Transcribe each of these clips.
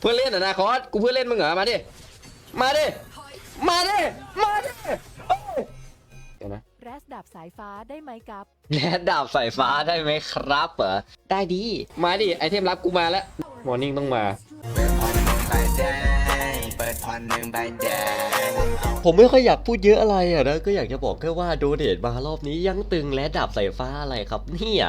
เพื่อนเล่นเหรอนาคอสกูเพื่อนเล่นมึงเหรอมาดิมาดิมาดิมาดิเอ้ยเดี๋ยวนะแรสดับสายฟ้าได้ไหมครับ แลดดาบสายฟ้าได้ไหมครับเหรอได้ดีมาดิไอเทมลับกูมาแล้วมอร์นิ่งต้องมาเปิดพรหนึ่งใบแดงเปิดพรหนึ่งใบแดงผมไม่ค่อยอยากพูดเยอะอะไรอะนะก็อยากจะบอกแค่ว่าโดเนทมารอบนี้ยังตึงและดับสายฟ้าอะไรครับเนี่ย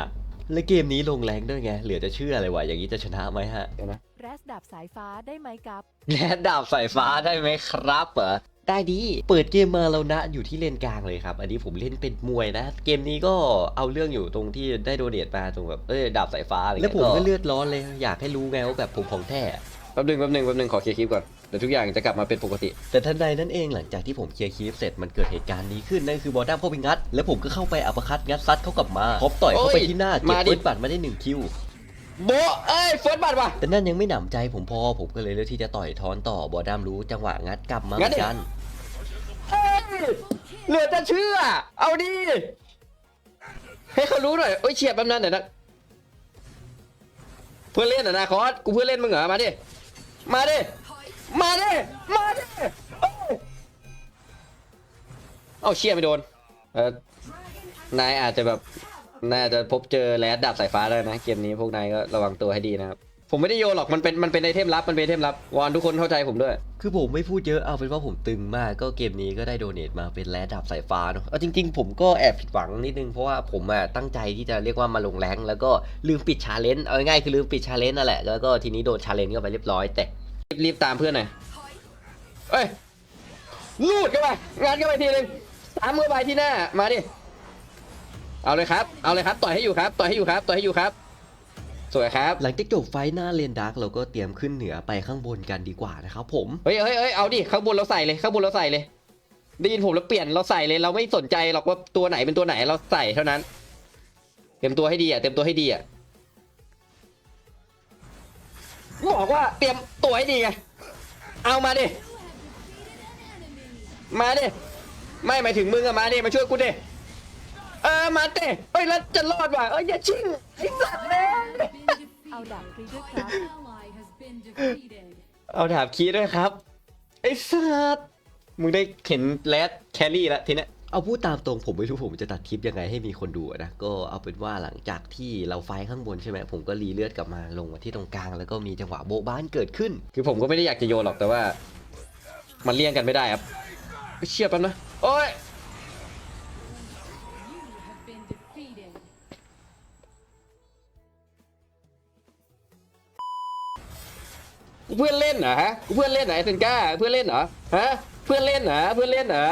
และเกมนี้ลงแรงด้วยไง เหลือจะเชื่ออะไรวะอย่างนี้จะชนะไหมฮะเดี๋ยวนะแร สดับสายฟ้าได้ไหมครับ แลดดาบสายฟ้าได้ไหมครับเหรอได้ดี เปิดเกมมาเรานะอยู่ที่เลนกลางเลยครับ อันนี้ผมเล่นเป็นมวยนะ เกมนี้ก็เอาเรื่องอยู่ตรงที่ได้โดเนทมาตรงแบบเอ้ยดาบสายฟ้าอะไรแล้แล้ววผผมมก็ก็เลือดร้อนเลย อยากให้รู้ไงว่าแบบผมของแท้ แป๊บหนึงแป๊บหนึงแป๊บหนึงขอเคลียร์คลิปก่อนเดี๋ยวทุกอย่างจะกลับมาเป็นปกติ แต่ทันใดนั้นเองหลังจากที่ผมเคลียร์คลิปเสร็จมันเกิดเหตุการณ์นี้ขึ้นนั่นคือบอลด้ามเข้าไปงัด แล้วผมก็เข้าไปอัปคัดงัดซัดเขากลับมาพบต่อยเข้าไปโอ้ยที่หน้าเก็บมาดิเฟิร์สบัตรมาได้หนึ่งคิว โบะเอ้ยเฟิร์สบัตรว่ะ แต่นั่นยังไม่หนำใจผมพอผมก็เลยเลือกที่จะต่อยทอนต่อบอดามรู้จังหวะงัดกลับมาเหงัมืดดิอนกันเอ้ยเหลือจะเชื่อ เอาดิ ให้เขารู้หน่อย โอ้ยเฉียบแป๊บนั้นเดี๋ยวนะ เพื่อนเล่นเหรอนาคอสกูเพื่อนเล่นมึงเหรอ มาดิ มาดิ มาดิ มาดิเอ้ยเอาเชี่ยไม่โดนเออนายอาจจะแบบ นายอาจจะพบเจอแรดดาบสายฟ้าได้นะ เกมนี้พวกนายก็ระวังตัวให้ดีนะครับ ผมไม่ได้โยนหรอกมันเป็นมันเป็นไอเทมลับมันเป็นไอเทมลับวอนทุกคนเข้าใจผมด้วย คือผมไม่พูดเยอะเอาเป็นว่าผมตึงมากก็เกมนี้ก็ได้โดเนทมาเป็นแรดดับสายฟ้าเนาะเอาจริง ๆ ผมก็แอบผิดหวังนิดนึงเพราะว่าผมอะตั้งใจที่จะเรียกว่ามาลงแรงแล้วก็ลืมปิดชาเลนจ์เอาง่ายๆคือลืมปิดชาเลนจ์นั่นแหละแล้วก็ทีนี้โดนชาเลนจ์เข้าไปเรียบร้อยแต่รีบรีบตามเพื่อนหน่อยเอ้ยลูดเข้าไปงานเข้าไปทีนึงตามมือไปที่หน้ามาดิ เอาเลยครับ เอาเลยครับ ต่อยให้อยู่ครับ ต่อยให้อยู่ครับ ต่อยให้อยู่ครับ สวยครับ หลังจากจบไฟท์หน้าเลนดักเราก็เตรียมขึ้นเหนือไปข้างบนกันดีกว่านะครับผม เฮ้ยเฮ้ยเฮ้ยเอาดิ ข้างบนเราใส่เลย ข้างบนเราใส่เลย ได้ยินผมแล้วเปลี่ยน เราใส่เลย เราไม่สนใจหรอกว่าตัวไหนเป็นตัวไหน เราใส่เท่านั้น เตรียมตัวให้ดีอะ เตรียมตัวให้ดีอะ บอกว่าเตรียมตัวให้ดีไง เอามาดิ มาดิ ไม่หมายถึงมึงอะมาดิ มาช่วยกูดิ เออมาดิเอ้ยแล้วจะรอดว่ะเอ้ยอย่าชิงไอ้สัตว์แม่ง เอาดับฟรีด้วยครับ เอาถามคีย์ด้วยครับ ไอ้สัตว์มึงได้เข็นแรดแครี่แล้วทีเนี้ยเอาพูดตามตรงผมไม่รู้ผมจะตัดคลิปยังไงให้มีคนดูอะนะก็เอาเป็นว่าหลังจากที่เราไฟท์ข้างบนใช่ไหมผมก็รีเลือดกลับมาลงมาที่ตรงกลางแล้วก็มีจังหวะโบ๊ะบ้านเกิดขึ้น คือผมก็ไม่ได้อยากจะโยนหรอกแต่ว่า มันเลี่ยงกันไม่ได้ครับเชี่ยแป๊บนะโอ้ย กูเพื่อนเล่นเหรอฮะกูเพื่อนเล่นเหรอไอเซนก้าเพื่อนเล่นเหรอฮะเพื่อนเล่นเหรอเพื่อนเล่นเหรอ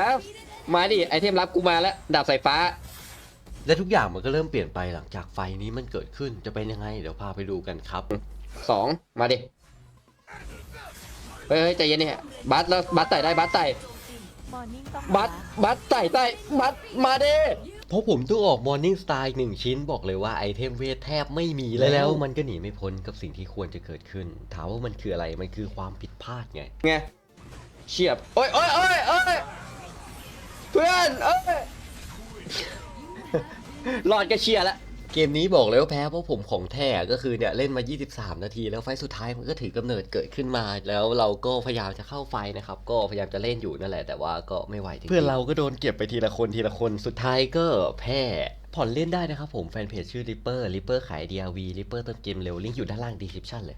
มาดิไอเทมลับกูมาแล้วดาบสายฟ้า และทุกอย่างมันก็เริ่มเปลี่ยนไปหลังจากไฟนี้มันเกิดขึ้นจะเป็นยังไงเดี๋ยวพาไปดูกันครับสองมาดิเฮ้ยเฮ้ยใจเย็นนี่บัสแล้วบัสไต่ได้บัสไต่มอร์นิ่งต้องบัสบัสไต่ไต่บัสมาดิ เพราะผมต้องออก Morning Star หนึ่งชิ้นบอกเลยว่าไอเทมเวทแทบไม่มีแล้วแล้ว มันก็หนีไม่พ้นกับสิ่งที่ควรจะเกิดขึ้น ถามว่ามันคืออะไร มันคือความผิดพลาดไง ไงเฉียบโอ้ยโอ้ยโอ้ยโอ้ยเพื่อนเอ้ยหลอดก็เชียร์แล้ว เกมนี้บอกเลยว่าแพ้เพราะผมของแท้ก็คือเนี่ยเล่นมา 23 นาที แล้วไฟสุดท้ายมันก็ถือกำเนิดเกิดขึ้นมา แล้วเราก็พยายามจะเข้าไฟนะครับ ก็พยายามจะเล่นอยู่นั่นแหละแต่ว่าก็ไม่ไหวจริงเพื่อนเราก็โดนเก็บไปทีละคนทีละคนสุดท้ายก็แพ้ผ่อนเล่นได้นะครับผมแฟนเพจชื่อ Ripper Ripper ขาย DRV Ripper เติมเกมเร็วลิงก์อยู่ด้านล่าง description เลย